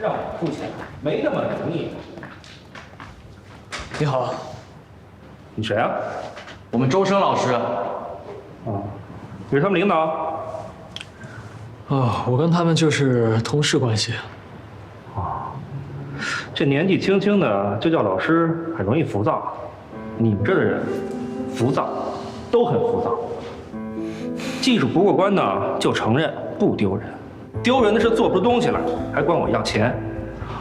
让我付钱没那么容易。你好，你谁啊？我们周生老师。哦，你是他们领导？哦，我跟他们就是同事关系。啊这年纪轻轻的就叫老师，很容易浮躁。你们这的人，浮躁，都很浮躁。技术不过关呢，就承认不丢人；丢人的是做不出东西来，还管我要钱。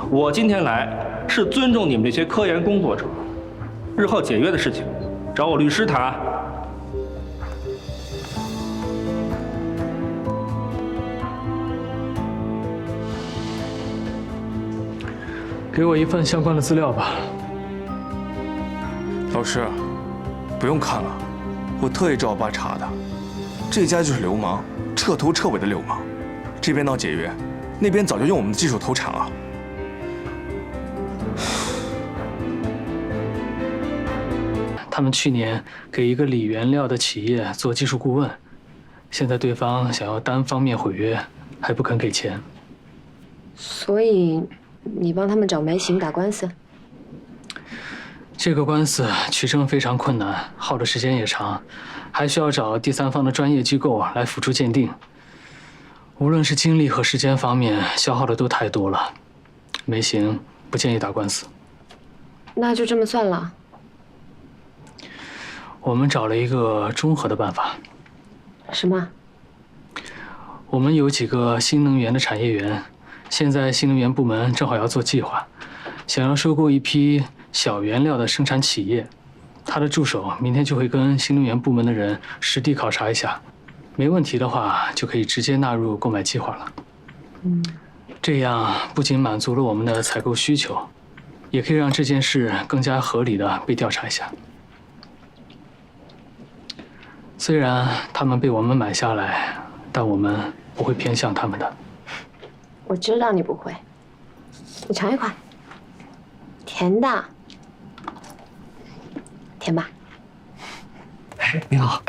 我今天来是尊重你们这些科研工作者，日后解约的事情，找我律师谈。给我一份相关的资料吧。老师，不用看了，我特意找我爸查的，这家就是流氓，彻头彻尾的流氓。这边闹解约，那边早就用我们的技术投产了。他们去年给一个锂原料的企业做技术顾问，现在对方想要单方面毁约，还不肯给钱。所以，你帮他们找梅行打官司？这个官司取证非常困难，耗的时间也长，还需要找第三方的专业机构来辅助鉴定。无论是精力和时间方面，消耗的都太多了。没行不建议打官司。那就这么算了。我们找了一个中和的办法。什么？我们有几个新能源的产业园，现在新能源部门正好要做计划，想要收购一批小原料的生产企业。他的助手明天就会跟新能源部门的人实地考察一下，没问题的话就可以直接纳入购买计划了。嗯，这样不仅满足了我们的采购需求，也可以让这件事更加合理的被调查一下。虽然他们被我们买下来，但我们不会偏向他们的。我知道你不会。你尝一块，甜的，甜吧？哎，你好。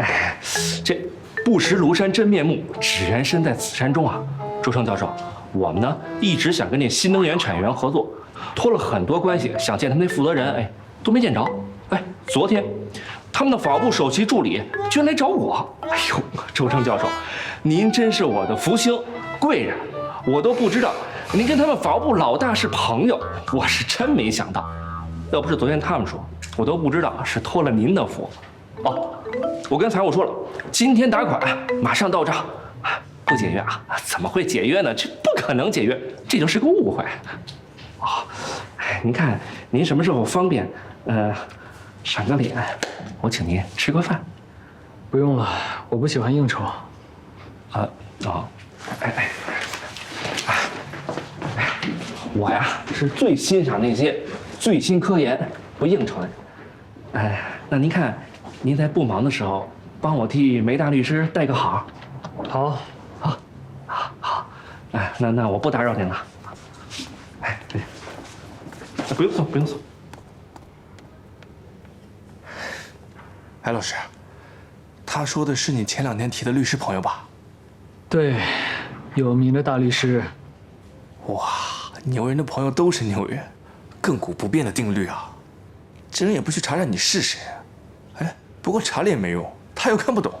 哎，这不识庐山真面目，只缘身在此山中啊！周生教授，我们呢一直想跟那新能源产业园合作，托了很多关系，想见他们那负责人，哎，都没见着。哎，昨天。他们的法务部首席助理居然来找我！哎呦，周生教授，您真是我的福星贵人，我都不知道您跟他们法务部老大是朋友，我是真没想到。要不是昨天他们说，我都不知道是托了您的福。哦，我跟财务说了，今天打款，马上到账。不解约啊？怎么会解约呢？这不可能解约，这就是个误会。哦，哎，您看您什么时候方便？呃。赏个脸，我请您吃个饭。不用了，我不喜欢应酬。啊哦，哎哎哎，我呀是最欣赏那些最新科研、不应酬的人。哎，那您看，您在不忙的时候，帮我替梅大律师带个好。好，好，好，好。哎，那那我不打扰您了。哎，不用送，不用送。哎，老师，他说的是你前两天提的律师朋友吧？对，有名的大律师。哇，牛人的朋友都是牛人，亘古不变的定律啊！这人也不去查查你是谁？哎，不过查了也没用，他又看不懂。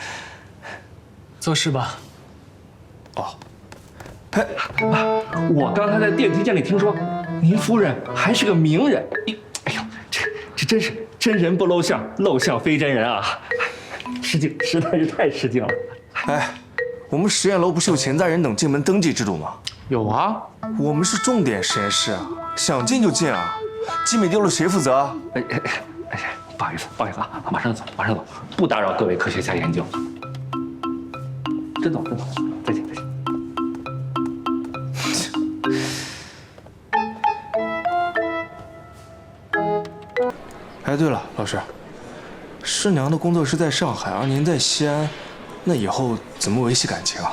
做事吧。哦，哎，我刚才在电梯间里听说，您夫人还是个名人。哎呦，这这真是。真人不露相，露相非真人啊！失敬，实在是太失敬了。哎，我们实验楼不是有潜在人等进门登记制度吗？有啊，我们是重点实验室啊，想进就进啊。机密丢了谁负责？哎哎哎，不好意思，不好意思啊，马上走，马上走，不打扰各位科学家研究。真走，真走，再见，再见。哎，对了，老师，师娘的工作是在上海，而您在西安，那以后怎么维系感情啊？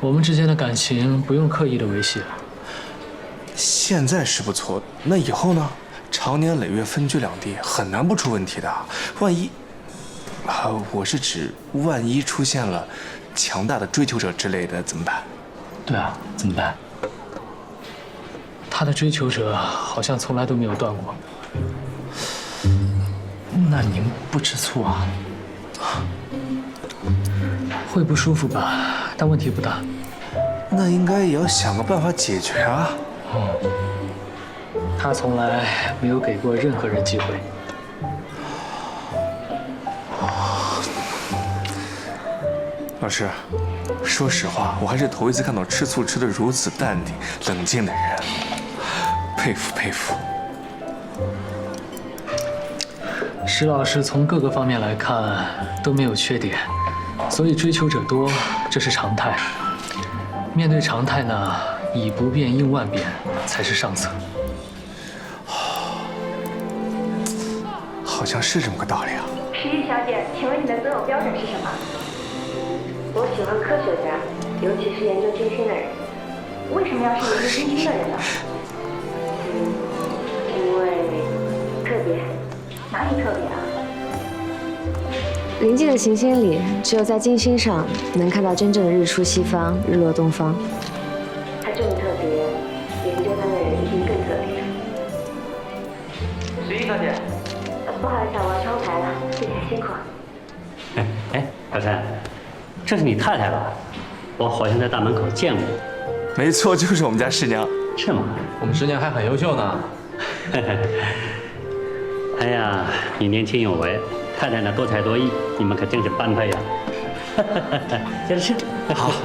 我们之间的感情不用刻意的维系。现在是不错，那以后呢？常年累月分居两地，很难不出问题的。万一……啊，我是指万一出现了强大的追求者之类的，怎么办？对啊，怎么办？他的追求者好像从来都没有断过。那您不吃醋啊？会不舒服吧，但问题不大。那应该也要想个办法解决啊。他从来没有给过任何人机会。老师，说实话，我还是头一次看到吃醋吃得如此淡定、冷静的人，佩服佩服。石老师从各个方面来看都没有缺点，所以追求者多，这是常态。面对常态呢，以不变应万变才是上策。好像是这么个道理啊。十一小姐，请问你的择偶标准是什么？我喜欢科学家，尤其是研究金星的人。为什么要是研究金星的人呢？嗯，因为特别。哪里特别啊？临近的行星里，只有在金星上能看到真正的日出西方、日落东方。这是你太太吧？我好像在大门口见过，没错，就是我们家师娘。是吗？我们师娘还很优秀呢。哎呀，你年轻有为，太太呢多才多艺，你们可真是般配呀！接着吃。好。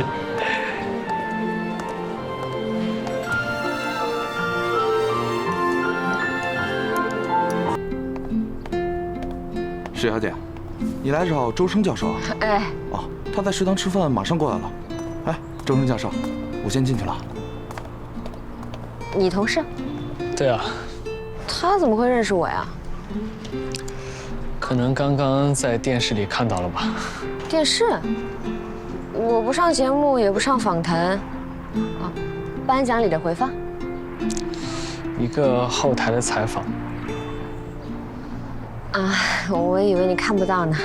石小姐，你来找周生教授啊？哎，哦，他在食堂吃饭，马上过来了。哎，周生教授，我先进去了。你同事？对啊，他怎么会认识我呀？可能刚刚在电视里看到了吧。电视？我不上节目，也不上访谈。啊，颁奖礼的回放？一个后台的采访。啊，我以为你看不到呢。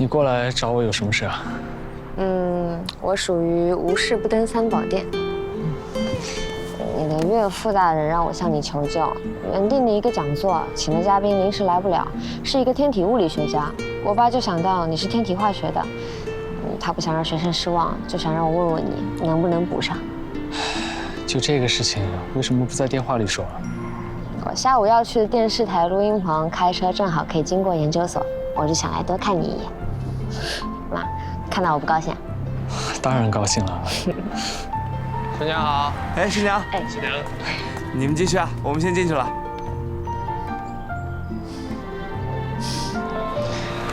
你过来找我有什么事啊？嗯，我属于无事不登三宝殿。你的岳父大人让我向你求救，原定的一个讲座，请的嘉宾临时来不了，是一个天体物理学家。我爸就想到你是天体化学的，嗯他不想让学生失望，就想让我问问你能不能补上。就这个事情，为什么不在电话里说？我下午要去电视台录音棚，开车正好可以经过研究所，我就想来多看你一眼。妈，看到我不高兴？当然高兴了。师娘好。哎，师娘，哎，师娘，你们继续啊，我们先进去了。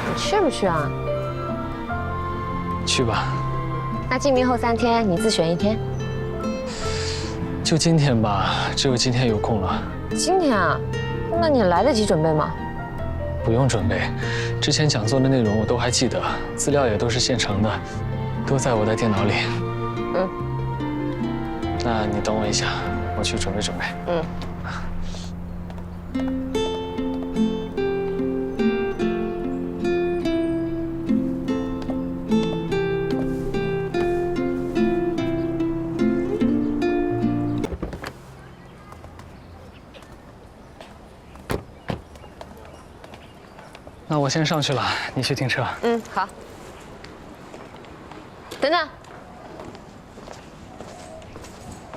你去不去啊？去吧，那进明后三天，你自选一天。就今天吧，只有今天有空了。今天啊？那你来得及准备吗？不用准备，之前讲座的内容我都还记得，资料也都是现成的，都在我的电脑里。嗯。那你等我一下，我去准备准备。嗯。那我先上去了，你去停车。嗯，好。等等。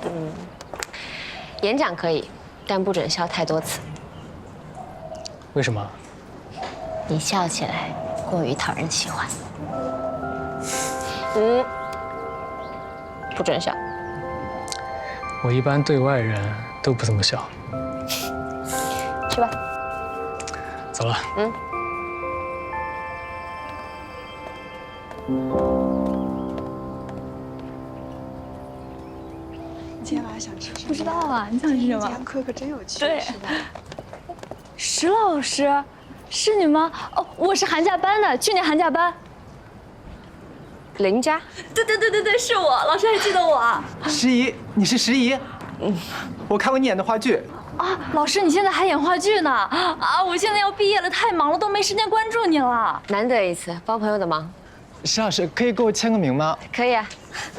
嗯，演讲可以，但不准笑太多次。为什么？你笑起来过于讨人喜欢。嗯，不准笑。我一般对外人都不怎么笑。去吧。走了。嗯。今天晚上想吃什么？不知道啊，你想吃什么？今天课可真有趣。对是的。石老师，是你吗？哦，我是寒假班的，去年寒假班。林佳。对对对对对，是我，老师还记得我啊。石姨，你是石姨？嗯，我看过你演的话剧。啊，老师，你现在还演话剧呢？啊，我现在要毕业了，太忙了，都没时间关注你了。难得一次帮朋友的忙。石老师，可以给我签个名吗？可以啊。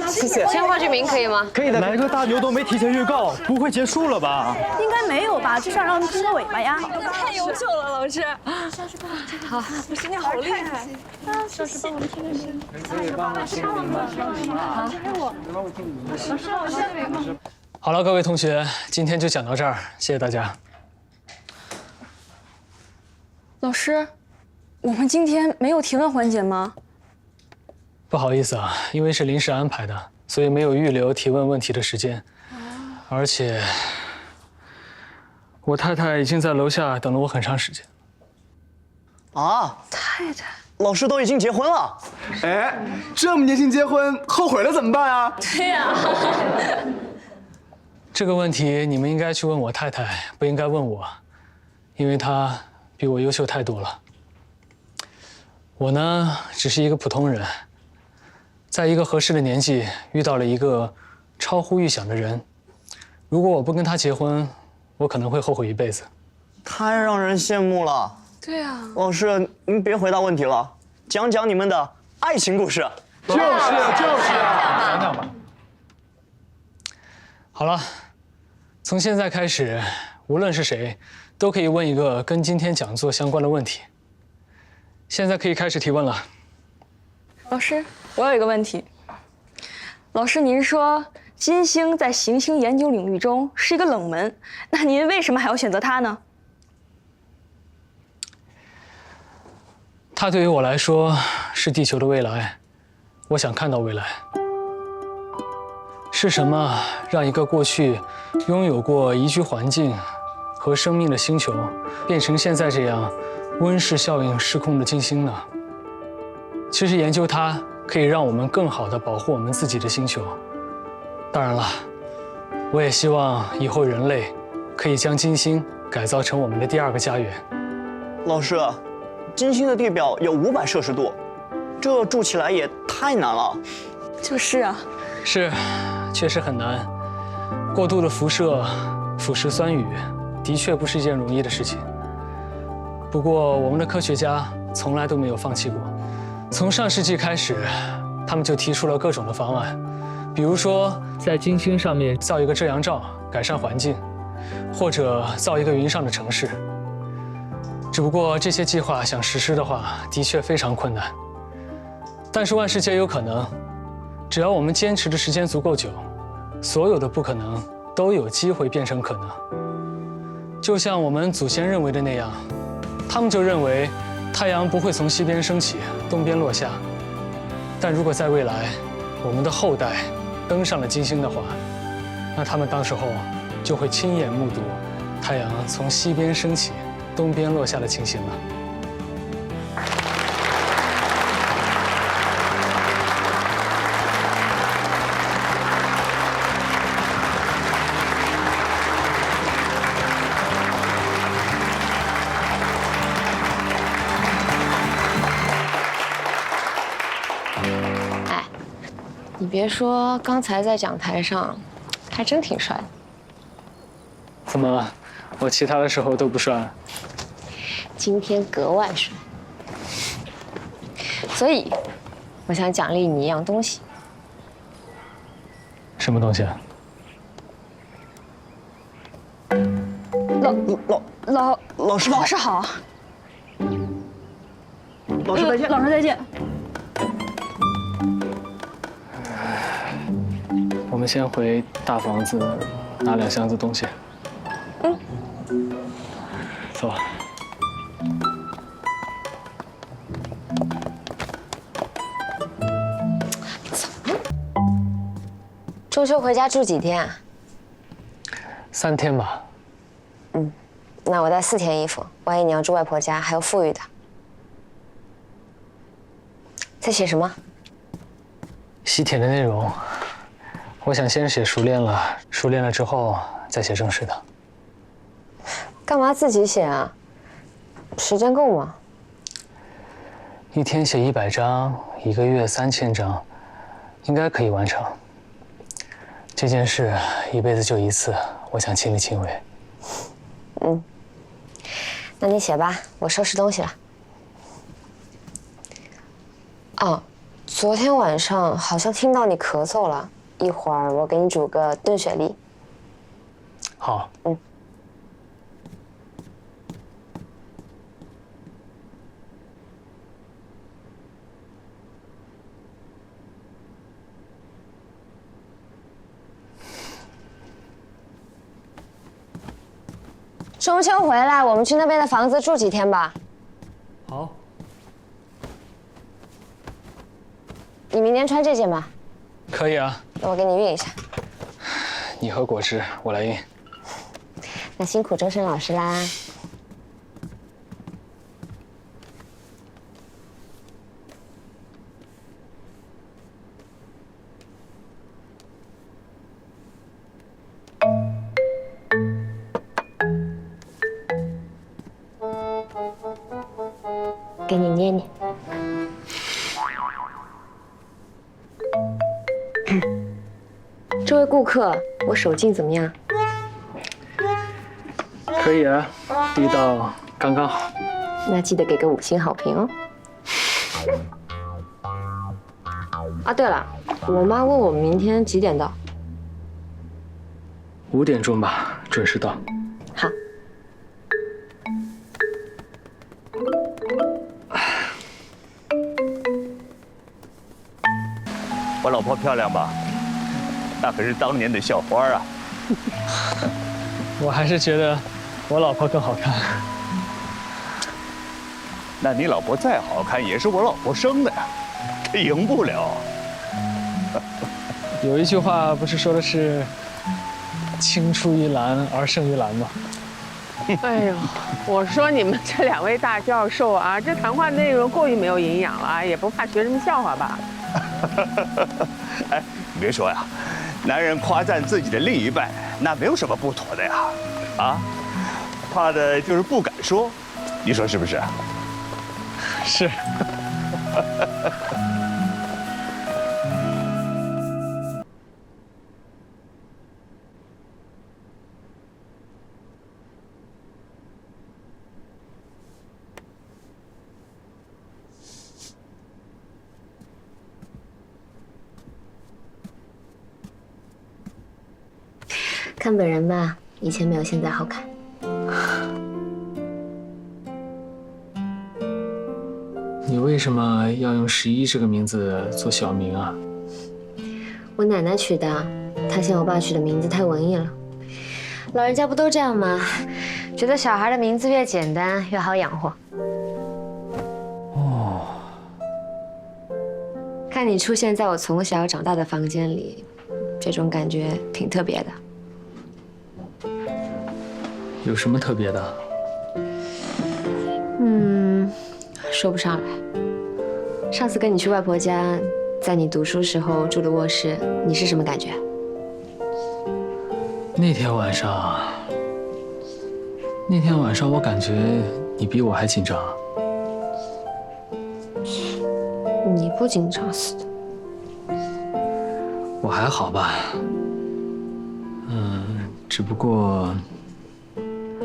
谢谢。签话剧名可以吗？可以的。来个大牛都没提前预告，不会结束了吧？应该没有吧？至少让人听个尾巴呀。太优秀了，老师。好，不是你好厉害。啊，老师帮我们听个名。可以帮我听个名吗？好，就是我。老师，我是名吗？好了，各位同学，今天就讲到这儿，谢谢大家。老师，我们今天没有提问环节吗？不好意思啊，因为是临时安排的，所以没有预留提问问题的时间。而且，我太太已经在楼下等了我很长时间。啊，太太，老师都已经结婚了，哎，这么年轻结婚，后悔了怎么办啊？对呀。这个问题你们应该去问我太太，不应该问我，因为她比我优秀太多了。我呢，只是一个普通人，在一个合适的年纪遇到了一个超乎预想的人。如果我不跟他结婚，我可能会后悔一辈子。太让人羡慕了。对啊。老师，您别回答问题了，讲讲你们的爱情故事。就是就是，讲讲吧。好了，从现在开始，无论是谁，都可以问一个跟今天讲座相关的问题。现在可以开始提问了。老师，我有一个问题。老师，您说金星在行星研究领域中是一个冷门，那您为什么还要选择它呢？它对于我来说是地球的未来，我想看到未来。是什么让一个过去拥有过宜居环境和生命的星球，变成现在这样温室效应失控的金星呢？其实研究它可以让我们更好的保护我们自己的星球。当然了，我也希望以后人类可以将金星改造成我们的第二个家园。老师，金星的地表有五百摄氏度，这住起来也太难了。就是啊。是，确实很难。过度的辐射、腐蚀酸雨，的确不是一件容易的事情。不过，我们的科学家从来都没有放弃过。从上世纪开始，他们就提出了各种的方案，比如说在金星上面造一个遮阳罩，改善环境，或者造一个云上的城市。只不过这些计划想实施的话，的确非常困难。但是万事皆有可能。只要我们坚持的时间足够久，所有的不可能都有机会变成可能。就像我们祖先认为的那样，他们就认为太阳不会从西边升起，东边落下。但如果在未来，我们的后代登上了金星的话，那他们到时候就会亲眼目睹太阳从西边升起，东边落下的情形了。你别说，刚才在讲台上，还真挺帅的。怎么，我其他的时候都不帅？今天格外帅。所以，我想奖励你一样东西。什么东西啊？老老老老师老师好。老师再见。老师再见。们先回大房子拿两箱子东西。嗯。走。中秋回家住几天啊？三天吧。嗯，那我带四天衣服，万一你要住外婆家，还有富裕的。在写什么？喜帖的内容。我想先写熟练了，熟练了之后再写正式的。干嘛自己写啊？时间够吗？一天写一百张，一个月三千张，应该可以完成。这件事一辈子就一次，我想亲力亲为。嗯，那你写吧，我收拾东西了。哦，昨天晚上好像听到你咳嗽了，一会儿我给你煮个炖雪梨。好，嗯。中秋回来，我们去那边的房子住几天吧。好，你明天穿这件吧，可以啊。那我给你熨一下。你喝果汁，我来熨。那辛苦周深老师啦。给你捏捏。位顾客，我手劲怎么样？可以啊，力道刚刚好。那记得给个五星好评哦。啊，对了，我妈问我明天几点到。五点钟吧，准时到。好。我老婆漂亮吧？那可是当年的校花啊！我还是觉得我老婆更好看。那你老婆再好看，也是我老婆生的呀，她赢不了。有一句话不是说的是“青出于蓝而胜于蓝”吗？哎呦，我说你们这两位大教授啊，这谈话内容过于没有营养了，也不怕学生们笑话吧？哎，你别说呀，男人夸赞自己的另一半，那没有什么不妥的呀。啊，怕的就是不敢说，你说是不是？是。本人吧，以前没有现在好看。你为什么要用十一这个名字做小名啊？我奶奶取的，她嫌我爸取的名字太文艺了。老人家不都这样吗？觉得小孩的名字越简单越好养活。哦。看你出现在我从小长大的房间里，这种感觉挺特别的。有什么特别的？嗯，说不上来。上次跟你去外婆家，在你读书时候住的卧室，你是什么感觉？那天晚上，那天晚上我感觉你比我还紧张。你不紧张似的。我还好吧。嗯，只不过。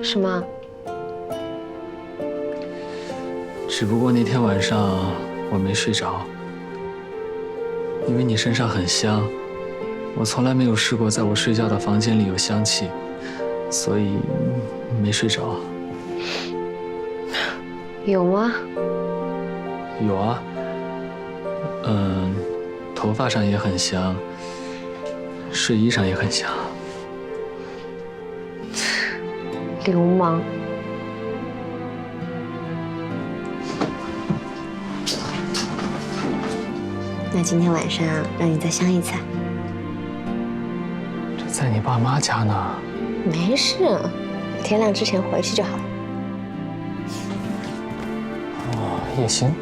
什么？只不过那天晚上我没睡着，因为你身上很香，我从来没有试过在我睡觉的房间里有香气，所以没睡着。有吗？有啊。嗯，头发上也很香，睡衣上也很香。流氓！那今天晚上让你再香一次。这在你爸妈家呢。没事，天亮之前回去就好了。哦，也行。